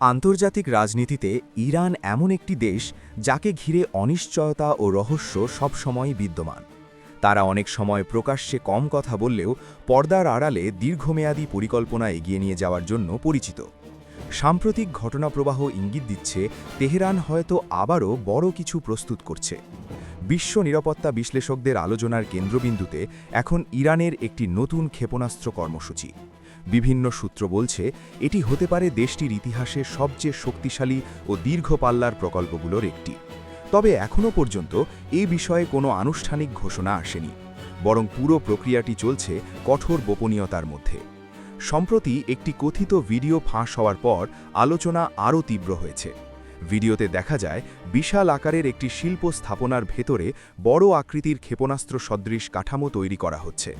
আন্তর্জাতিক রাজনীতিতে ইরান এমন একটি দেশ যাকে ঘিরে অনিশ্চয়তা ও রহস্য সবসময়ই বিদ্যমান। তারা অনেক সময় প্রকাশ্যে কম কথা বললেও পর্দার আড়ালে দীর্ঘমেয়াদী পরিকল্পনা এগিয়ে নিয়ে যাওয়ার জন্য পরিচিত। সাম্প্রতিক ঘটনাপ্রবাহ ইঙ্গিত দিচ্ছে, তেহরান হয়তো আবারও বড় কিছু প্রস্তুত করছে। বিশ্ব নিরাপত্তা বিশ্লেষকদের আলোচনার কেন্দ্রবিন্দুতে এখন ইরানের একটি নতুন ক্ষেপণাস্ত্র কর্মসূচি। বিভিন্ন সূত্র বলছে, এটি হতে পারে দেশটির ইতিহাসে সবচেয়ে শক্তিশালী ও দীর্ঘ পাল্লার প্রকল্পগুলোর একটি। তবে এখনও পর্যন্ত এ বিষয়ে কোনো আনুষ্ঠানিক ঘোষণা আসেনি, বরং পুরো প্রক্রিয়াটি চলছে কঠোর গোপনীয়তার মধ্যে। সম্প্রতি একটি কথিত ভিডিও ফাঁস হওয়ার পর আলোচনা আরও তীব্র হয়েছে। ভিডিওতে দেখা যায়, বিশাল আকারের একটি শিল্প স্থাপনার ভেতরে বড় আকৃতির ক্ষেপণাস্ত্র সদৃশ কাঠামো তৈরি করা হচ্ছে।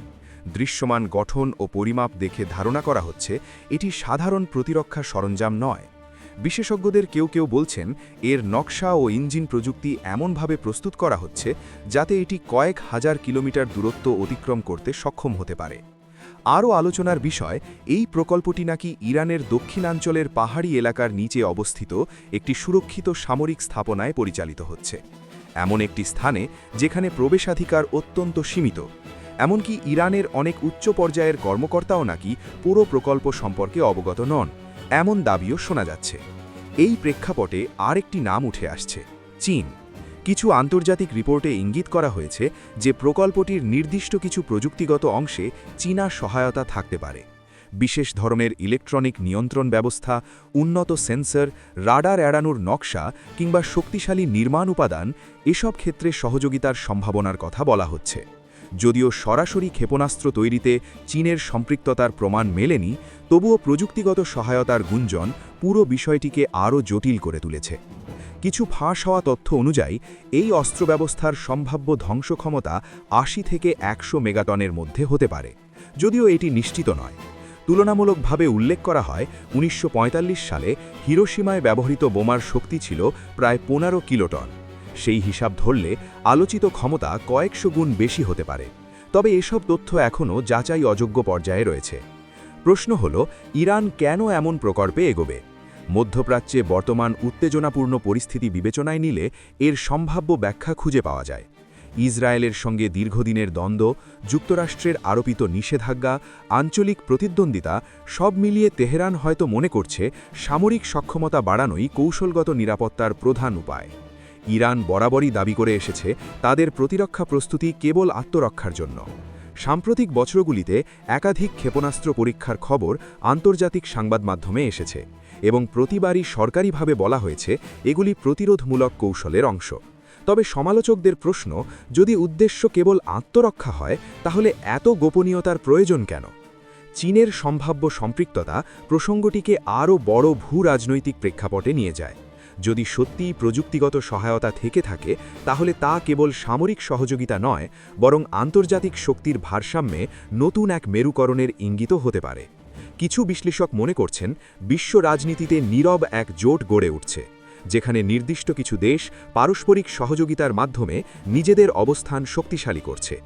দৃশ্যমান গঠন ও পরিমাপ দেখে ধারণা করা হচ্ছে, এটি সাধারণ প্রতিরক্ষা সরঞ্জাম নয়। বিশেষজ্ঞদের কেউ কেউ বলছেন, এর নকশা ও ইঞ্জিন প্রযুক্তি এমনভাবে প্রস্তুত করা হচ্ছে, যাতে এটি কয়েক হাজার কিলোমিটার দূরত্ব অতিক্রম করতে সক্ষম হতে পারে। আরও আলোচনার বিষয়, এই প্রকল্পটি নাকি ইরানের দক্ষিণাঞ্চলের পাহাড়ি এলাকার নিচে অবস্থিত একটি সুরক্ষিত সামরিক স্থাপনায় পরিচালিত হচ্ছে। এমন একটি স্থানে, যেখানে প্রবেশাধিকার অত্যন্ত সীমিত। এমনকি ইরানের অনেক উচ্চ পর্যায়ের কর্মকর্তাও নাকি পুরো প্রকল্প সম্পর্কে অবগত নন, এমন দাবিও শোনা যাচ্ছে। এই প্রেক্ষাপটে আরেকটি নাম উঠে আসছে, চীন। কিছু আন্তর্জাতিক রিপোর্টে ইঙ্গিত করা হয়েছে যে প্রকল্পটির নির্দিষ্ট কিছু প্রযুক্তিগত অংশে চীনা সহায়তা থাকতে পারে। বিশেষ ধরনের ইলেকট্রনিক নিয়ন্ত্রণ ব্যবস্থা, উন্নত সেন্সর, রাডার এড়ানোর নকশা কিংবা শক্তিশালী নির্মাণ উপাদান, এসব ক্ষেত্রে সহযোগিতার সম্ভাবনার কথা বলা হচ্ছে। যদিও সরাসরি ক্ষেপণাস্ত্র তৈরিতে চীনের সম্পৃক্ততার প্রমাণ মেলেনি, তবুও প্রযুক্তিগত সহায়তার গুঞ্জন পুরো বিষয়টিকে আরও জটিল করে তুলেছে। কিছু ফাঁস হওয়া তথ্য অনুযায়ী, এই অস্ত্র ব্যবস্থার সম্ভাব্য ধ্বংস ক্ষমতা আশি থেকে একশো মেগাটনের মধ্যে হতে পারে, যদিও এটি নিশ্চিত নয়। তুলনামূলকভাবে উল্লেখ করা হয়, উনিশশো পঁয়তাল্লিশ সালে হিরোসীমায় ব্যবহৃত বোমার শক্তি ছিল প্রায় পনেরো কিলোটন। সেই হিসাব ধরলে আলোচিত ক্ষমতা কয়েকশো গুণ বেশি হতে পারে। তবে এসব তথ্য এখনও যাচাই অযোগ্য পর্যায়ে রয়েছে। প্রশ্ন হল, ইরান কেন এমন প্রকল্পে এগোবে? মধ্যপ্রাচ্যে বর্তমান উত্তেজনাপূর্ণ পরিস্থিতি বিবেচনায় নিলে এর সম্ভাব্য ব্যাখ্যা খুঁজে পাওয়া যায়। ইসরায়েলের সঙ্গে দীর্ঘদিনের দ্বন্দ্ব, যুক্তরাষ্ট্রের আরোপিত নিষেধাজ্ঞা, আঞ্চলিক প্রতিদ্বন্দ্বিতা সব মিলিয়ে তেহরান হয়তো মনে করছে সামরিক সক্ষমতা বাড়ানোই কৌশলগত নিরাপত্তার প্রধান উপায়। ইরান বরাবরই দাবি করে এসেছে তাদের প্রতিরক্ষা প্রস্তুতি কেবল আত্মরক্ষার জন্য। সাম্প্রতিক বছরগুলিতে একাধিক ক্ষেপণাস্ত্র পরীক্ষার খবর আন্তর্জাতিক সংবাদ মাধ্যমে এসেছে এবং প্রতিবারই সরকারিভাবে বলা হয়েছে এগুলি প্রতিরোধমূলক কৌশলের অংশ। তবে সমালোচকদের প্রশ্ন, যদি উদ্দেশ্য কেবল আত্মরক্ষা হয়, তাহলে এত গোপনীয়তার প্রয়োজন কেন? চীনের সম্ভাব্য সম্পৃক্ততা প্রসঙ্গটিকে আরও বড় ভূ রাজনৈতিক প্রেক্ষাপটে নিয়ে যায়। যদি সত্যিই প্রযুক্তিগত সহায়তা থেকে থাকে, তাহলে তা কেবল সামরিক সহযোগিতা নয়, বরং আন্তর্জাতিক শক্তির ভারসাম্যে নতুন এক মেরুকরণের ইঙ্গিতও হতে পারে। কিছু বিশ্লেষক মনে করছেন, বিশ্ব রাজনীতিতে নীরব এক জোট গড়ে উঠছে, যেখানে নির্দিষ্ট কিছু দেশ পারস্পরিক সহযোগিতার মাধ্যমে নিজেদের অবস্থান শক্তিশালী করছে।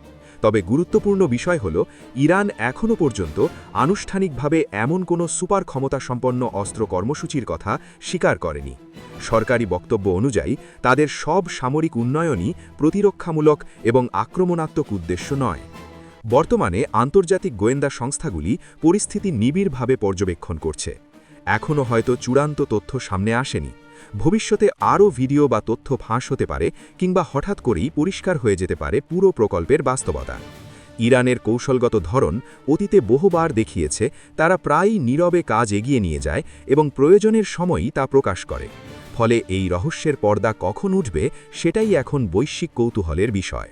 তবে গুরুত্বপূর্ণ বিষয় হল, ইরান এখনও পর্যন্ত আনুষ্ঠানিকভাবে এমন কোনো সুপার ক্ষমতাসম্পন্ন অস্ত্র কর্মসূচির কথা স্বীকার করেনি। সরকারি বক্তব্য অনুযায়ী, তাদের সব সামরিক উন্নয়নই প্রতিরক্ষামূলক এবং আক্রমণাত্মক উদ্দেশ্য নয়। বর্তমানে আন্তর্জাতিক গোয়েন্দা সংস্থাগুলি পরিস্থিতি নিবিড়ভাবে পর্যবেক্ষণ করছে। এখনও হয়তো চূড়ান্ত তথ্য সামনে আসেনি। ভবিষ্যতে আরও ভিডিও বা তথ্য ফাঁস হতে পারে কিংবা হঠাৎ করেই পরিষ্কার হয়ে যেতে পারে পুরো প্রকল্পের বাস্তবতা। ইরানের কৌশলগত ধরন অতীতে বহুবার দেখিয়েছে, তারা প্রায়ই নীরবে কাজ এগিয়ে নিয়ে যায় এবং প্রয়োজনের সময়ই তা প্রকাশ করে। ফলে এই রহস্যের পর্দা কখন উঠবে, সেটাই এখন বৈশ্বিক কৌতূহলের বিষয়।